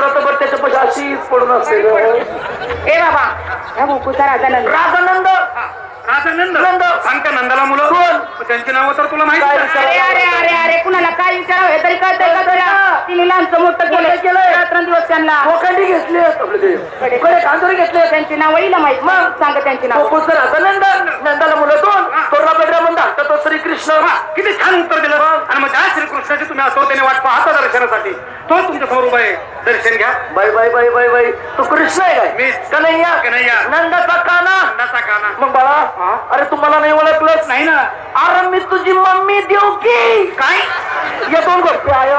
रात्रभर त्याच्यापाशी अशीच पडून असते. ए बाबा ह्या मुकुचा राजा नंद राजानंद राजा नंद. नंद. सांगता नंदाला मुलं. कोण? त्यांची नावं तर तुला माहिती आहे. अरे अरे अरे अरे कुणाला काय विचारावं? हे तरी कळतंय का तुला? तिने लहानचं मोठं केलं केलं रात्रंदिवस त्यांना. लोखंडी घेतली आपले ते. कडे. घेतले त्यांची नाव वळीला माहीत मग? सांग त्यांची नाव. गोकुळचा राजा नंद. नंदाला मुलं दोन. बेटा म्हणता तो श्रीकृष्ण. हा, किती छान उत्तर दिलं. आणि मग त्या श्रीकृष्णाची तुम्ही असोतेने वाट पाहता दर्शनासाठी. तो तुमच्यासमोर उभा आहे. दर्शन घ्या. बाई बाई बाई बाई बाई. तू कृष्ण आहे काय? मी. कन्हैया. कन्हैया. नंदाचा काना. नंदाचा काना. मग बाळा अरे तुम्हाला नाही ओळखलंच. नाही ना. अरे मी तुझी मम्मी देऊ की? काय? या दोन गोष्टी आयो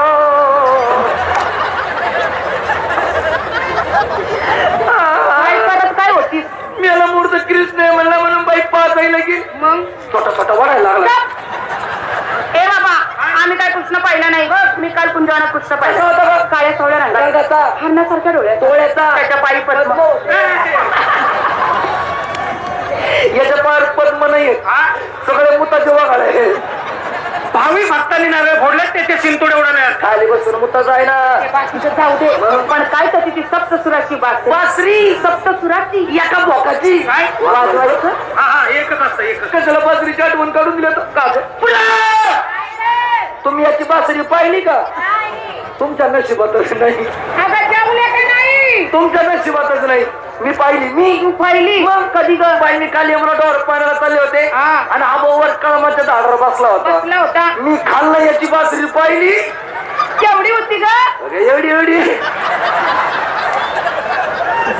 काय करत काय होतीस मी याला मूर्त कृष्ण म्हणलं म्हणून बाई पाच आहे लगी मग? छोटा छोटा वाढायला लागला. ए बाबा आम्ही काय कृष्ण पाहिला नाही ग मी काल कुंजवाना कृष्ण पाहिला. होतं? काळ्या सोळ्या रंगाचा. हरणासारख्या डोळ्यात डोळ्याचा. त्याच्या पायी पद्म. याच्या पार पद्म नाही हा? सगळे मुताचे वगाळे भावी भक्तांनी नावे फोडल्यात त्याचे शिंतोडे उडाल्यात खाली बसून मुताचा आहे ना. बाकीचं जाऊ दे. पण काय तर ती सप्तसुराची बात बासरी? सप्तसुराची? एका बोकाची काय? वाजवायचं हा हा एकच असतं एकच. कशाला बासरीची आठवण काढून दिलं तर का गं? तुम्ही याची बासरी पाहिली का? तुमच्या नशिबातच नाही. अगं जाऊन का नाही? तुमच्या नशिबातच नाही. मी पाहिली. मी पाहिली? मग कधी ग? बाईने काल यमुनावर पाण्याला चालले होते. हा. आणि आबोवर कळमाच्या झाडावर बसला होता. बसला होता. मी खाल्ला याची बासरी पाहिली. केवढी होती ग? अरे एवढी एवढी.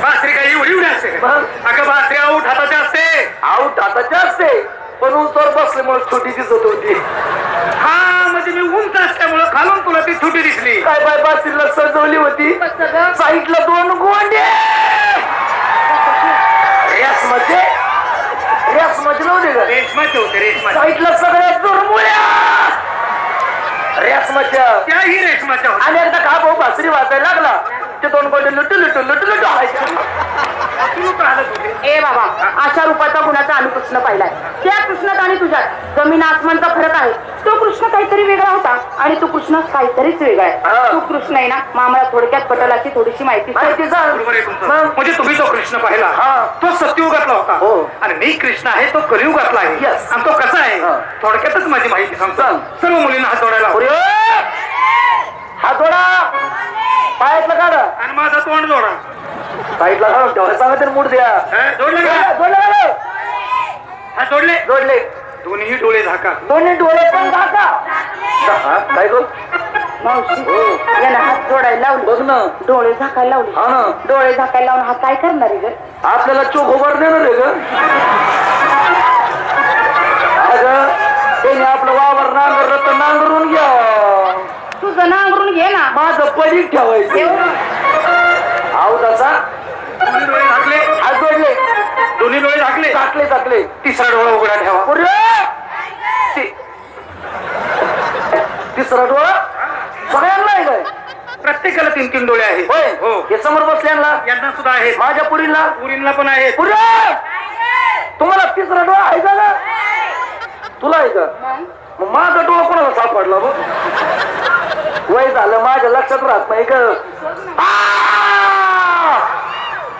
बासरी काही एवढी एवढी असते का? मग? अगं बासरी आऊट हाताची असते. आऊट हाताची असते. पण उंचवर बसल्यामुळे छोटी दिसत होती. हा म्हणजे मी उंच असल्यामुळं खालून तुला ती छोटी दिसली. काय बाय बासरीला सजवली होती. कसं ग? साईडला दोन गोंडे. रेशमाचे होते रेशमाचे. साईडला सगळ्या दुर्मुळ्या रेस मध्ये त्याही रेशमाच्या होत्या. आणि एकदा का भाऊ बासरी वाजायला लागला ते दोन गोंडे लुटू लुटू लुटू लुटू होते? ए बाबा अशा रूपाचा गुणाचा आम्ही कृष्ण पाहिलाय. त्या कृष्णात आणि तुझ्यात जमीन आसमानचा फरक आहे. कृष्ण काहीतरी वेगळा होता आणि तू कृष्ण काहीतरीच वेगळा हा. आहे तू कृष्ण आहे ना मग आम्हाला थोडक्यात पटलाची थोडीशी माहिती बरोबर आहे तुमचं? म्हणजे तुम्ही तो कृष्ण पाहिला. हा. तो सत्ययुगातला होता. हो. आणि मी कृष्ण आहे तो कलियुगातला आहे. Yes. आणि तो कसा आहे? हा. थोडक्यातच माझी माहिती सांगतो. सांग. सर्व मुलींना हात जोडायला अरे, हात जोडा! पायातला काढा. आणि माझा तोंड जोडा. साईडला काढून ठेवा. सांगा तरी मूड द्या. हा, जोडले का? जोडले का? हात जोडले. जोडले. दोन्ही डोळे झाका. दोन्ही डोळे पण हा, काय गो? मावशी हो. याला हात जोडायला लावले. बघ ना. डोळे झाकायला लावले. हा ना डोळे झाकायला लावून हा काय करणार आहे ग? आपल्याला चोख उभार देणार आहे ग. अगं त्याने आपलं वावर नांगरलं तर नांगरून घ्या. तुझं नांगरून घे ना. माझं पडीक ठेवायचं. एवढं. हो समोर बसल्यांना यांना सुद्धा आहेत. माझ्या पुरीला पुरींना पण आहेत. पुरे तुम्हाला तिसरा डोळा आहे का? तुला आहे का? मग? माझा डोळा कोणाला सापडला बघ? वय झालं माझ्या लक्षात राहत नाही ग. आ!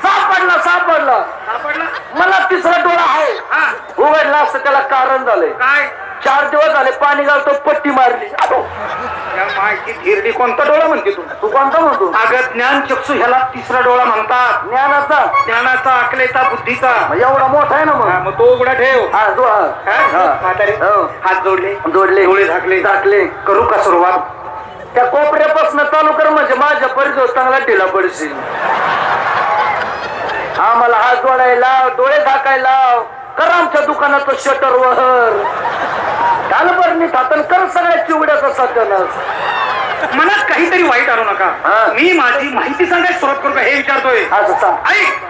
सापडला सापडला. सापडला? मला तिसरा डोळा आहे. हा. उघडला असतं त्याला कारण झालंय. काय? चार दिवस झाले पाणी घालतो पट्टी मारली. कोणता डोळा म्हणते तू? तू कोणता म्हणतो? अगं ज्ञान चक्षु ह्याला तिसरा डोळा म्हणतात. ज्ञानाचा? ज्ञानाचा अकलेचा बुद्धीचा. एवढा मोठा आहे ना हा, मग तो उघडा ठेव. हा हा? हा. म्हातारे, हो. हात जोडले. जोडले. डोळे झाकले. झाकले. करू का सुरुवात? त्या कोपऱ्यापासून चालू कर म्हणजे माझ्या परिचय चांगला ढिला पडशील. आम्हाला हात जोडायला डोळे झाकायला. कर आमच्या दुकानाचं शटर वहर बरं नीट हातानं कर सगळ्या चिवड्याचा सत्यानाश मनात काहीतरी वाईट आणू नका. हा. मी माझी माहिती सांगायला सुरुवात करू का? हे विचारतोय. असं सांग. ऐक.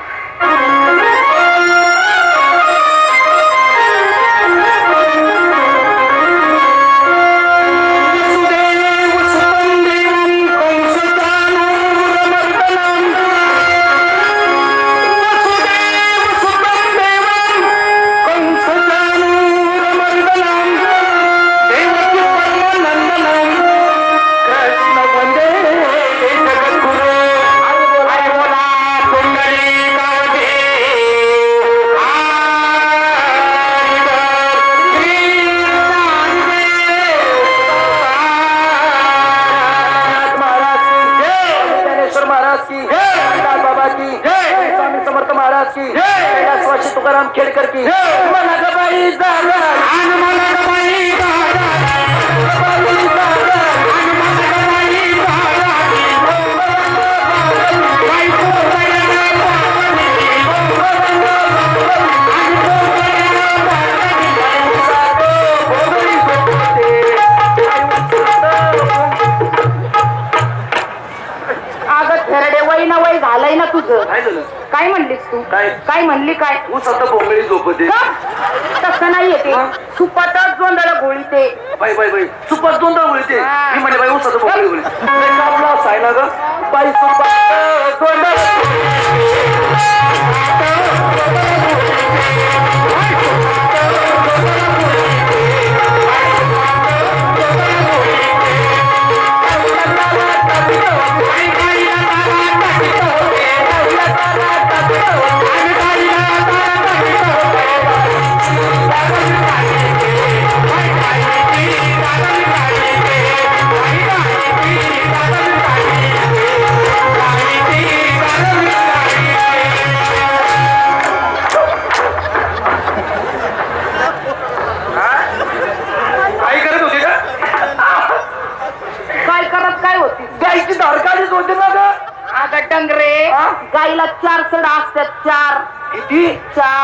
तुकाराम खेडकर की. मला बाई झालं तू काय? काय म्हणली काय? ऊस आता बोंबळी झोपते. का? तसं नाहीये ते मग? सुपातच जोंधळ गोळी ते बाई बाई बाई. सुपात दोन दळ हा. मी म्हणले बाई आता बोंबळी बोलते आपला साय ना ग? बाई सुपात दोन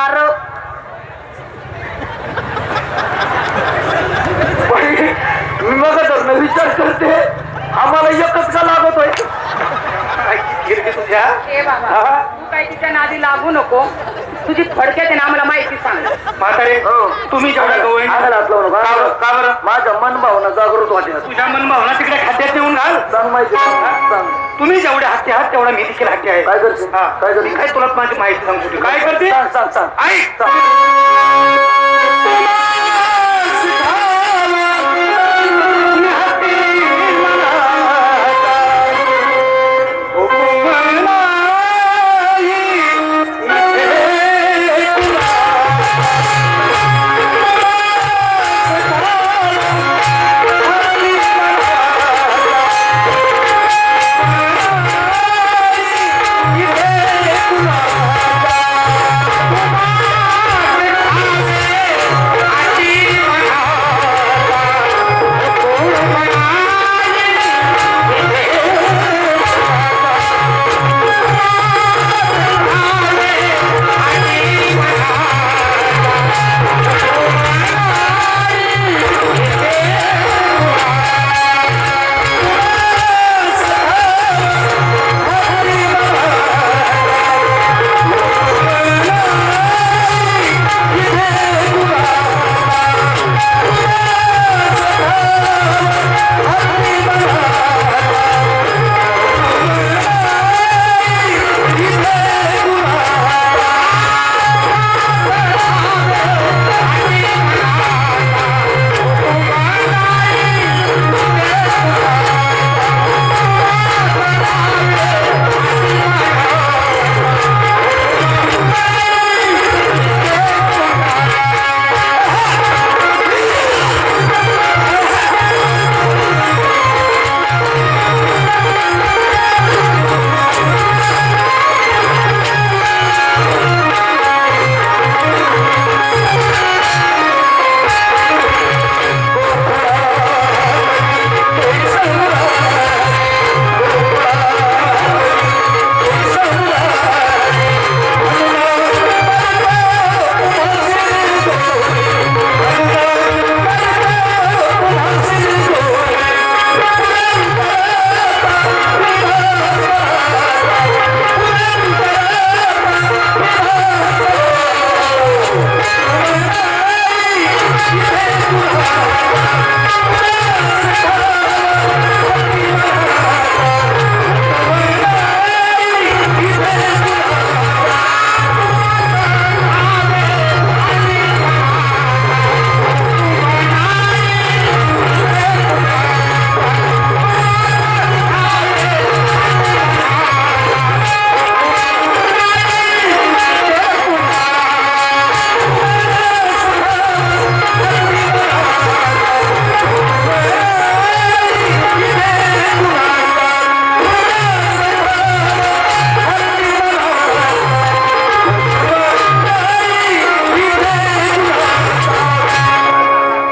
चार मी मग विचार करते. आम्हाला एकच का लागतोय तुझ्या? तू काय तिच्या नादी लागू नको. तुझी थडक्यात आहे ना आम्हाला माहिती सांग म्हातारे हो. तुम्ही जेवढ्या गवळणी आम्हाला हात लावू नका. का बरं? का बरं माझ्या मन भावना जागृत वाटेल तुझ्या मन भावना तिकडे खात्यात नेऊन घाल सांग माहिती सांग तुम्ही जेवढे हत्ती आहात तेवढा मी देखील हत्ती आहे काय करशील? हा. काय करशील? मी काय तुला माझी माहिती सांगतो ती. काय करते सांग सांग सांग ऐक सांग.